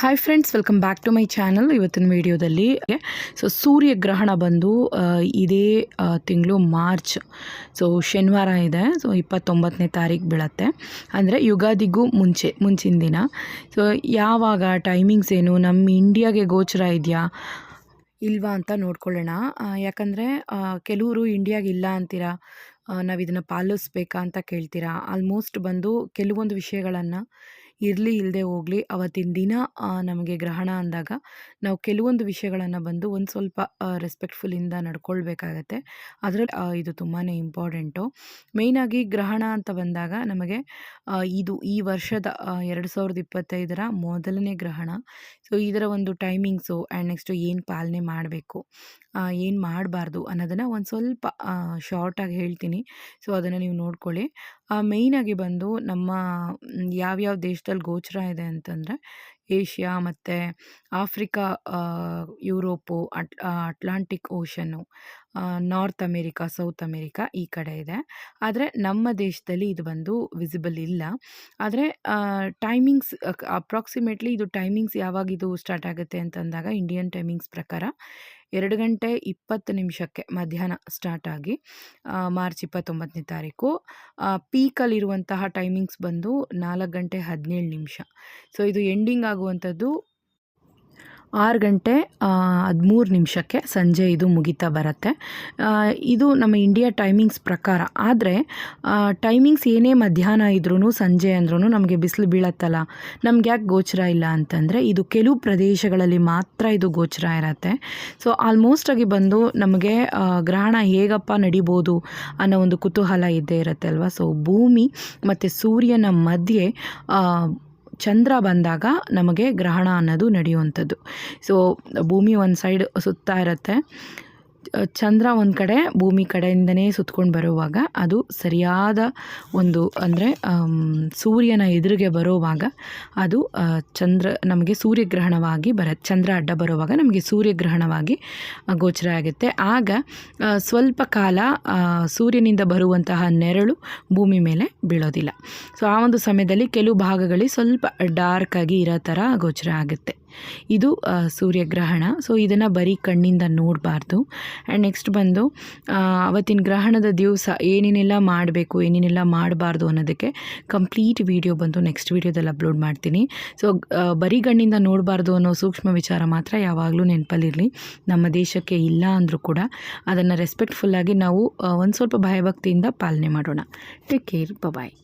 Hi friends welcome back to my channel ಇವತ್ತಿನ ವಿಡಿಯೋದಲ್ಲಿ so ಸೂರ್ಯಗ್ರಹಣ ಬಂದು ಇದೇ ತಿಂಗಳು ಮಾರ್ಚ್ ಸೊ ಶನಿವಾರ ಇದೆ. ಸೊ ಇಪ್ಪತ್ತೊಂಬತ್ತನೇ ತಾರೀಕು ಬೀಳತ್ತೆ. ಅಂದರೆ ಯುಗಾದಿಗೂ ಮುಂಚೆ, ಮುಂಚಿನ ದಿನ. ಸೊ ಯಾವಾಗ ಟೈಮಿಂಗ್ಸ್ ಏನು? ನಮ್ಮ ಇಂಡಿಯಾಗೆ ಗೋಚರ ಇದೆಯಾ? ಇಲ್ವಾ ಅಂತ ನೋಡ್ಕೊಳ್ಳೋಣ. ಯಾಕಂದರೆ ಕೆಲವರು ಇಂಡಿಯಾಗೆ ಇಲ್ಲ ಅಂತೀರಾ? ನಾವು ಇದನ್ನು ಪಾಲಿಸ್ಬೇಕಾ ಅಂತ ಕೇಳ್ತೀರಾ? ಆಲ್ಮೋಸ್ಟ್ ಬಂದು ಕೆಲವೊಂದು ವಿಷಯಗಳನ್ನು ಇರಲಿ ಇಲ್ಲದೆ ಹೋಗಲಿ, ಅವತ್ತಿನ ದಿನ ನಮಗೆ ಗ್ರಹಣ ಅಂದಾಗ ನಾವು ಕೆಲವೊಂದು ವಿಷಯಗಳನ್ನು ಬಂದು ಒಂದು ಸ್ವಲ್ಪ ರೆಸ್ಪೆಕ್ಟ್ಫುಲ್ಲಿಂದ ನಡ್ಕೊಳ್ಬೇಕಾಗತ್ತೆ. ಅದರಲ್ಲಿ ಇದು ತುಂಬಾ ಇಂಪಾರ್ಟೆಂಟು ಮೇಯ್ನಾಗಿ ಗ್ರಹಣ ಅಂತ ಬಂದಾಗ ನಮಗೆ ಇದು ಈ ವರ್ಷದ ಎರಡು ಸಾವಿರದ ಇಪ್ಪತ್ತೈದರ ಮೊದಲನೇ ಗ್ರಹಣ. ಸೊ ಇದರ ಒಂದು ಟೈಮಿಂಗ್ಸು ಆ್ಯಂಡ್ ನೆಕ್ಸ್ಟು ಏನು ಪಾಲನೆ ಮಾಡಬೇಕು ಏನು ಮಾಡಬಾರ್ದು ಅನ್ನೋದನ್ನು ಒಂದು ಸ್ವಲ್ಪ ಶಾರ್ಟಾಗಿ ಹೇಳ್ತೀನಿ. ಸೊ ಅದನ್ನು ನೀವು ನೋಡ್ಕೊಳ್ಳಿ. ಮೇಯ್ನಾಗಿ ಬಂದು ನಮ್ಮ ಯಾವ್ಯಾವ ಯಾವ್ಯಾವ ದೇಶದಲ್ಲಿ ಗೋಚರ ಇದೆ ಅಂತಂದರೆ ಏಷ್ಯಾ ಮತ್ತು Africa Europe at Atlantic ocean. North America South America ಈ ಕಡೆ ಇದೆ. ಆದರೆ ನಮ್ಮ ದೇಶದಲ್ಲಿ ಇದು ಬಂದು ವಿಸಿಬಲ್ ಇಲ್ಲ. ಆದರೆ ಟೈಮಿಂಗ್ಸ್ ಅಪ್ರಾಕ್ಸಿಮೇಟ್ಲಿ ಇದು ಟೈಮಿಂಗ್ಸ್ ಯಾವಾಗ ಇದು ಸ್ಟಾರ್ಟ್ ಆಗುತ್ತೆ ಅಂತಂದಾಗ ಇಂಡಿಯನ್ ಟೈಮಿಂಗ್ಸ್ ಪ್ರಕಾರ ಎರಡು ಗಂಟೆ ಇಪ್ಪತ್ತು ನಿಮಿಷಕ್ಕೆ ಮಧ್ಯಾಹ್ನ ಸ್ಟಾರ್ಟ್ ಆಗಿ ಮಾರ್ಚ್ ಇಪ್ಪತ್ತೊಂಬತ್ತನೇ ತಾರೀಕು ಪೀಕಲ್ಲಿರುವಂತಹ ಟೈಮಿಂಗ್ಸ್ ಬಂದು ನಾಲ್ಕು ಗಂಟೆ ಹದಿನೇಳು ನಿಮಿಷ. ಸೊ ಇದು ಎಂಡಿಂಗ್ ಆಗುವಂಥದ್ದು ಆರು ಗಂಟೆ ಹದಿಮೂರು ನಿಮಿಷಕ್ಕೆ ಸಂಜೆ ಇದು ಮುಗಿತಾ ಬರುತ್ತೆ. ಇದು ನಮ್ಮ ಇಂಡಿಯಾ ಟೈಮಿಂಗ್ಸ್ ಪ್ರಕಾರ. ಆದರೆ ಟೈಮಿಂಗ್ಸ್ ಏನೇ ಮಧ್ಯಾಹ್ನ ಇದ್ರೂ ಸಂಜೆ ಅಂದ್ರೂ ನಮಗೆ ಬಿಸಿಲು ಬೀಳತ್ತಲ್ಲ. ನಮ್ಗೆ ಯಾಕೆ ಗೋಚರ ಇಲ್ಲ ಅಂತಂದರೆ, ಇದು ಕೆಲವು ಪ್ರದೇಶಗಳಲ್ಲಿ ಮಾತ್ರ ಇದು ಗೋಚರ ಇರತ್ತೆ. ಸೊ ಆಲ್ಮೋಸ್ಟ್ ಆಗಿ ಬಂದು ನಮಗೆ ಗ್ರಹಣ ಹೇಗಪ್ಪ ನಡಿಬೋದು ಅನ್ನೋ ಒಂದು ಕುತೂಹಲ ಇದ್ದೇ ಇರುತ್ತೆ ಅಲ್ವಾ? ಸೊ ಭೂಮಿ ಮತ್ತು ಸೂರ್ಯನ ಮಧ್ಯೆ ಚಂದ್ರ ಬಂದಾಗ ನಮಗೆ ಗ್ರಹಣ ಅನ್ನೋದು ನಡೆಯುವಂಥದ್ದು. ಸೊ ಭೂಮಿ ಒಂದು ಸೈಡ್ ಸುತ್ತಾ ಇರುತ್ತೆ. ಚಂದ್ರ ಒಂದು ಕಡೆ ಭೂಮಿ ಕಡೆಯಿಂದನೇ ಸುತ್ಕೊಂಡು ಬರುವಾಗ ಅದು ಸರಿಯಾದ ಒಂದು ಅಂದರೆ ಸೂರ್ಯನ ಎದುರಿಗೆ ಬರುವಾಗ ಅದು ಚಂದ್ರ ನಮಗೆ ಸೂರ್ಯಗ್ರಹಣವಾಗಿ ಬರ, ಚಂದ್ರ ಅಡ್ಡ ಬರುವಾಗ ನಮಗೆ ಸೂರ್ಯಗ್ರಹಣವಾಗಿ ಗೋಚರ ಆಗುತ್ತೆ. ಆಗ ಸ್ವಲ್ಪ ಕಾಲ ಸೂರ್ಯನಿಂದ ಬರುವಂತಹ ನೆರಳು ಭೂಮಿ ಮೇಲೆ ಬೀಳೋದಿಲ್ಲ. ಸೊ, ಆ ಒಂದು ಸಮಯದಲ್ಲಿ ಕೆಲವು ಭಾಗಗಳಲ್ಲಿ ಸ್ವಲ್ಪ ಡಾರ್ಕಾಗಿ ಇರೋ ಥರ ಗೋಚರ ಆಗುತ್ತೆ. ಇದು ಸೂರ್ಯಗ್ರಹಣ. ಸೊ ಇದನ್ನು ಬರೀ ಕಣ್ಣಿಂದ ನೋಡಬಾರ್ದು. ಆ್ಯಂಡ್ ನೆಕ್ಸ್ಟ್ ಬಂದು ಅವತ್ತಿನ ಗ್ರಹಣದ ದಿವಸ ಏನೇನೆಲ್ಲ ಮಾಡಬೇಕು, ಏನೇನೆಲ್ಲ ಮಾಡಬಾರ್ದು ಅನ್ನೋದಕ್ಕೆ ಕಂಪ್ಲೀಟ್ ವಿಡಿಯೋ ಬಂದು ನೆಕ್ಸ್ಟ್ ವೀಡಿಯೋದಲ್ಲಿ ಅಪ್ಲೋಡ್ ಮಾಡ್ತೀನಿ. ಸೊ ಬರೀ ಕಣ್ಣಿಂದ ನೋಡಬಾರ್ದು ಅನ್ನೋ ಸೂಕ್ಷ್ಮ ವಿಚಾರ ಮಾತ್ರ ಯಾವಾಗಲೂ ನೆನಪಲ್ಲಿರಲಿ. ನಮ್ಮ ದೇಶಕ್ಕೆ ಇಲ್ಲ ಅಂದರೂ ಕೂಡ ಅದನ್ನು ರೆಸ್ಪೆಕ್ಟ್ಫುಲ್ಲಾಗಿ ನಾವು ಒಂದು ಸ್ವಲ್ಪ ಭಯಭಕ್ತಿಯಿಂದ ಪಾಲನೆ ಮಾಡೋಣ. Take care bye